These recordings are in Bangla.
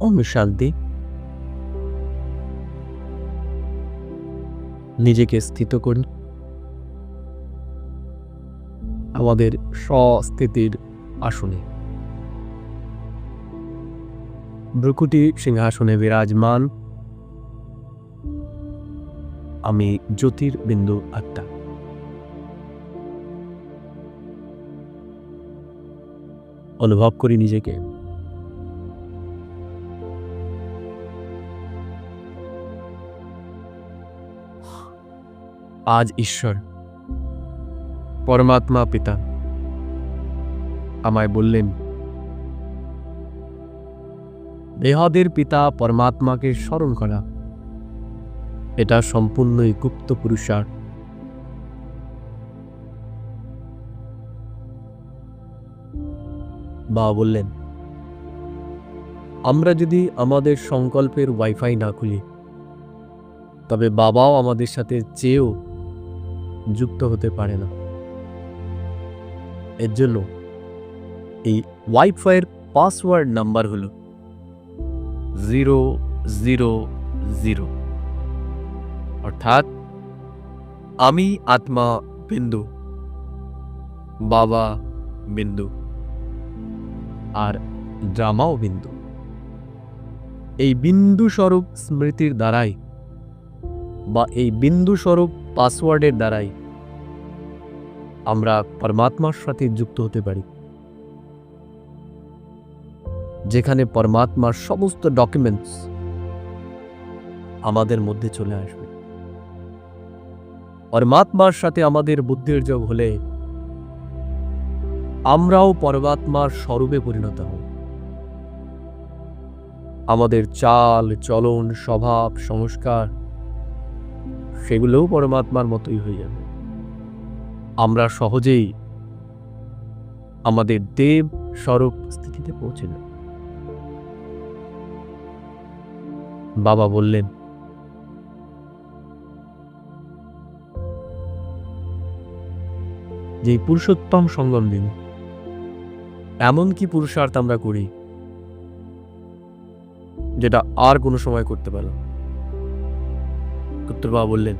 ওম শান্তি নিজেকে স্থিত করুন। আমাদের স্বস্থিতির আসনে। ভ্রুকুটি সিংহাসনে বিরাজমান। আমি জ্যোতির্বিন্দু আত্মা। অনুভব করি নিজেকে। আজ ঈশ্বর। পরমাত্মা পিতা, আমায় বললেন, দেহাদের পিতা পরমাত্মাকে স্মরণ করা। এটা সম্পূর্ণই গুপ্ত পুরুষার। বা বললেন, আমরা যদি আমাদের সংকল্পের ওয়াইফাই না খুলি, তবে বাবাও আমাদের সাথে চেয়েও যুক্ত হতে পারে না। এর জন্য এই ওয়াইফাইয়ের পাসওয়ার্ড নাম্বার হলো জিরো জিরো জিরো। অর্থাৎ আমি আত্মা বিন্দু, বাবা বিন্দু আর ড্রামাও বিন্দু। এই বিন্দু স্বরূপ স্মৃতির দ্বারাই বা এই বিন্দু স্বরূপ পাসওয়ার্ডের দ্বারাই আমরা পরমাত্মার সাথে যুক্ত হতে পারি। যেখানে পরমাত্মার সমস্ত ডকুমেন্টস আমাদের মধ্যে চলে আসবে। পরমাত্মার সাথে আমাদের বুদ্ধির যোগ হলে আমরাও পরমাত্মার স্বরূপে পরিণত হব। আমাদের চাল, চলন, স্বভাব, সংস্কার সেগুলোও পরমাত্মার মতোই হয়ে যাবে। আমরা সহজেই আমাদের দেব স্বরূপ স্থিতিতে পৌঁছে যাব। বাবা বললেন, যে পুরুষোত্তম সঙ্গম দিন, এমন কি পুরুষার্থ আমরা করি, যেটা আর কোনো সময় করতে পারলাম বাবা বললেন,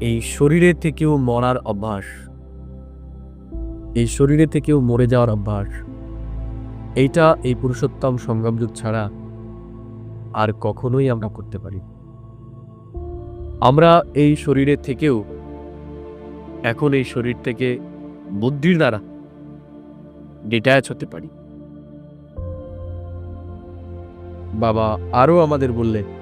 এই শরীরে থেকেও মরার অভ্যাস, এই শরীরে থেকেও মরে যাওয়ার অভ্যাস, এইটা এই পুরুষোত্তম সংগম যুগ ছাড়া আর কখনোই আমরা করতে পারি আমরা এই শরীরে থেকেও এখন এই শরীর থেকে বুদ্ধির দ্বারা ডিট্যাচ হতে পারি। বাবা আরও আমাদের বললেন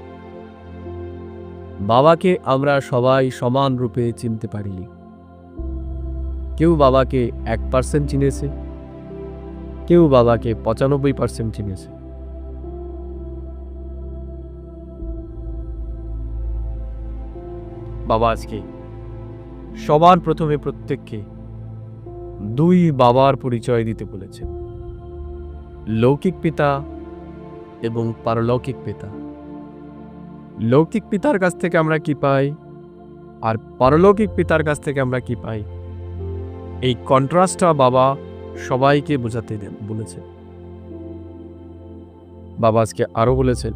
বাবাকে আমরা সবাই সমান রূপে চিনতে পারিনি কেউ বাবাকে এক পার্সেন্ট চিনেছে। কেউ বাবাকে পঁচানব্বই পার্সেন্ট চিনেছে। বাবা আজকে সবার প্রথমে প্রত্যেককে দুই বাবার পরিচয় দিতে বলেছেন। লৌকিক পিতা এবং পারলৌকিক পিতা। লৌকিক পিতার কাছ থেকে আমরা কি পাই? আর পারলৌকিক পিতার কাছ থেকে আমরা কি পাই? এই কন্ট্রাস্টটা বাবা সবাইকে বোঝাতে দেন বলেছে। বাবা আজকে আরও বলেছেন,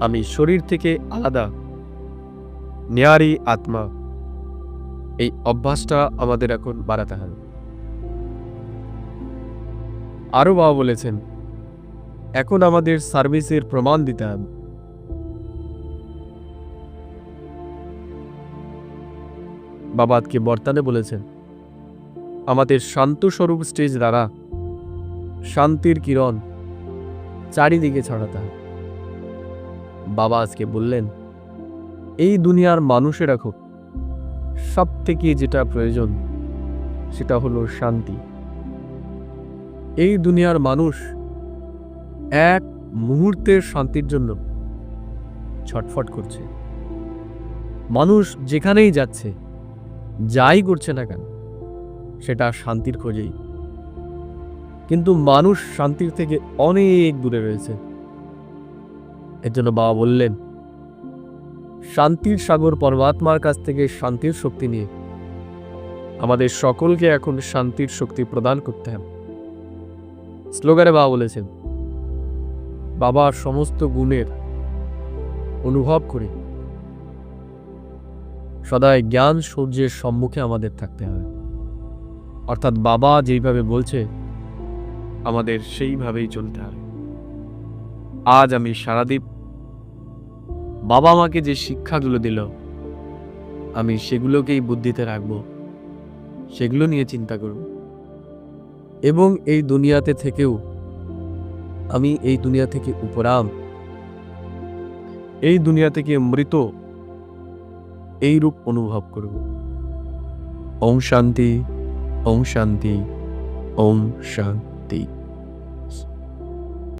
আমি শরীর থেকে আলাদা নেয়ারি আত্মা। এই অভ্যাসটা আমাদের এখন বাড়াতে হবে। আরও বাবা বলেছেন এখন আমাদের সার্ভিসের প্রমাণ দিতে হবে। বাবা আজকে বর্তানে বলেছেন, আমাদের শান্ত স্বরূপ স্টেজ দ্বারা শান্তির কিরণ চারিদিকে ছড়াতে বাবা আজকে বললেন, এই দুনিয়ার মানুষেরা খুব সব থেকে যেটা প্রয়োজন সেটা হলো শান্তি। এই দুনিয়ার মানুষ এক মুহূর্তের শান্তির জন্য ছটফট করছে। মানুষ যেখানেই যাচ্ছে, যাই করছে না কেন, সেটা শান্তির খোঁজেই। কিন্তু মানুষ শান্তির থেকে অনেক দূরে রয়েছে। এর জন্য বাবা বললেন, শান্তির সাগর পরমাত্মার কাছ থেকে শান্তির শক্তি নিয়ে। আমাদের সকলকে এখন শান্তির শক্তি প্রদান করতে হবে। স্লোগানে বাবা বলেছেন বাবার সমস্ত গুণের অনুভব করে। সদাই জ্ঞান সূর্যের সম্মুখে আমাদের থাকতে হবে অর্থাৎ বাবা যেইভাবে বলছে, আমাদের সেইভাবেই চলতে হবে আজ আমি সারাদীপ, বাবা আমাকে যে শিক্ষাগুলো দিল, আমি সেগুলোকেই বুদ্ধিতে রাখব। সেগুলো নিয়ে চিন্তা করব এবং এই দুনিয়াতে থেকেও আমি এই দুনিয়া থেকে উপরাম। এই দুনিয়া থেকে মৃত। এই রূপ অনুভব করব। ওম শান্তি ওম শান্তি ওম শান্তি।